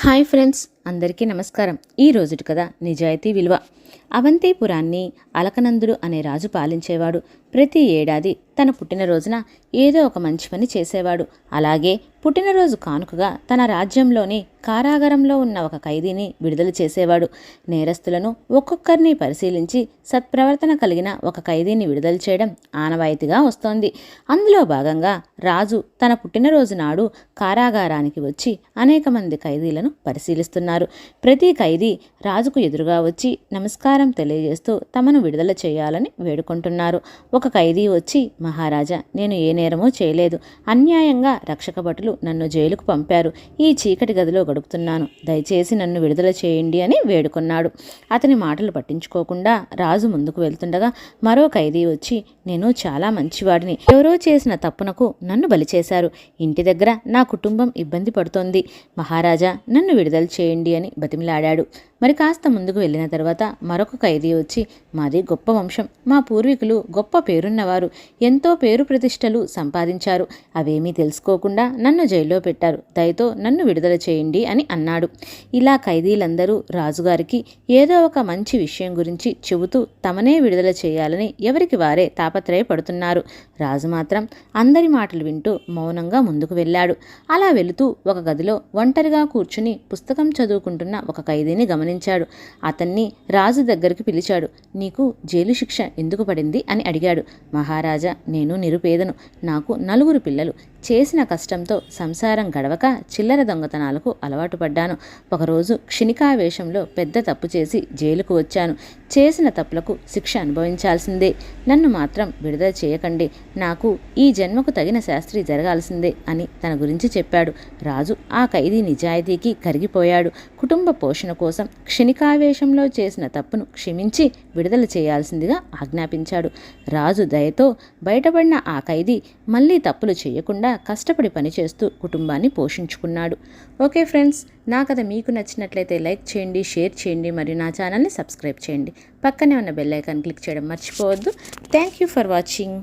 Hi friends అందరికీ నమస్కారం. ఈ రోజుటి కథ నిజాయితీ విలువ. అవంతిపురాన్ని అలకనందుడు అనే రాజు పాలించేవాడు. ప్రతి ఏడాది తన పుట్టినరోజున ఏదో ఒక మంచి పని చేసేవాడు. అలాగే పుట్టినరోజు కానుకగా తన రాజ్యంలోని కారాగారంలో ఉన్న ఒక ఖైదీని విడుదల చేసేవాడు. నేరస్తులను ఒక్కొక్కరిని పరిశీలించి సత్ప్రవర్తన కలిగిన ఒక ఖైదీని విడుదల చేయడం ఆనవాయితీగా వస్తోంది. అందులో భాగంగా రాజు తన పుట్టినరోజు నాడు కారాగారానికి వచ్చి అనేక మంది ఖైదీలను పరిశీలిస్తున్నారు. ప్రతి ఖైదీ రాజుకు ఎదురుగా వచ్చి నమస్కారం తెలియజేస్తూ తమను విడుదల చేయాలని వేడుకుంటున్నారు. ఒక ఖైదీ వచ్చి మహారాజా నేను ఏ నేరమూ చేయలేదు. అన్యాయంగా రక్షక భటులు నన్ను జైలుకు పంపారు. ఈ చీకటి గదిలో గడుపుతున్నాను. దయచేసి నన్ను విడుదల చేయండి అని వేడుకున్నాడు. అతని మాటలు పట్టించుకోకుండా రాజు ముందుకు వెళ్తుండగా మరో ఖైదీ వచ్చి నేను చాలా మంచివాడిని. ఎవరో చేసిన తప్పునకు నన్ను బలి చేశారు. ఇంటి దగ్గర నా కుటుంబం ఇబ్బంది పడుతోంది. మహారాజా నన్ను విడుదల చేయండి. అని బతిమిలాడాడు. మరి కాస్త ముందుకు వెళ్ళిన తర్వాత మరొక ఖైదీ వచ్చి మాది గొప్ప వంశం. మా పూర్వీకులు గొప్ప పేరున్నవారు. ఎంతో పేరు ప్రతిష్టలు సంపాదించారు. అవేమీ తెలుసుకోకుండా నన్ను జైల్లో పెట్టారు. దయతో నన్ను విడుదల చేయండి అని అన్నాడు. ఇలా ఖైదీలందరూ రాజుగారికి ఏదో ఒక మంచి విషయం గురించి చెబుతూ తమనే విడుదల చేయాలని ఎవరికి వారే తాపత్రయపడుతున్నారు. రాజు మాత్రం అందరి మాటలు వింటూ మౌనంగా ముందుకు వెళ్ళాడు. అలా వెళుతూ ఒక గదిలో ఒంటరిగా కూర్చుని పుస్తకం చదువుకుంటున్న ఒక ఖైదీని గమని గమనించాడు. అతన్ని రాజు దగ్గరికి పిలిచాడు. నీకు జైలు శిక్ష ఎందుకు పడింది? అని అడిగాడు. మహారాజా నేను నిరుపేదను. నాకు నలుగురు పిల్లలు. చేసిన కష్టంతో సంసారం గడవక చిల్లర దొంగతనాలకు అలవాటు పడ్డాను. ఒకరోజు క్షణికావేశంలో పెద్ద తప్పు చేసి జైలుకు వచ్చాను. చేసిన తప్పులకు శిక్ష అనుభవించాల్సిందే. నన్ను మాత్రం విడుదల చేయకండి. నాకు ఈ జన్మకు తగిన శాస్త్రి జరగాల్సిందే అని తన గురించి చెప్పాడు. రాజు ఆ ఖైదీ నిజాయితీకి కరిగిపోయాడు. కుటుంబ పోషణ కోసం క్షణికావేశంలో చేసిన తప్పును క్షమించి విడుదల చేయాల్సిందిగా ఆజ్ఞాపించాడు. రాజు దయతో బయటపడిన ఆ ఖైదీ మళ్ళీ తప్పులు చేయకుండా కష్టపడి పనిచేస్తూ కుటుంబాన్ని పోషించుకున్నాడు. ఓకే ఫ్రెండ్స్ నా కథ మీకు నచ్చినట్లయితే లైక్ చేయండి షేర్ చేయండి మరియు నా ఛానల్ని సబ్స్క్రైబ్ చేయండి. పక్కనే ఉన్న బెల్ ఐకాన్ క్లిక్ చేయడం మర్చిపోవద్దు. Thank you for watching.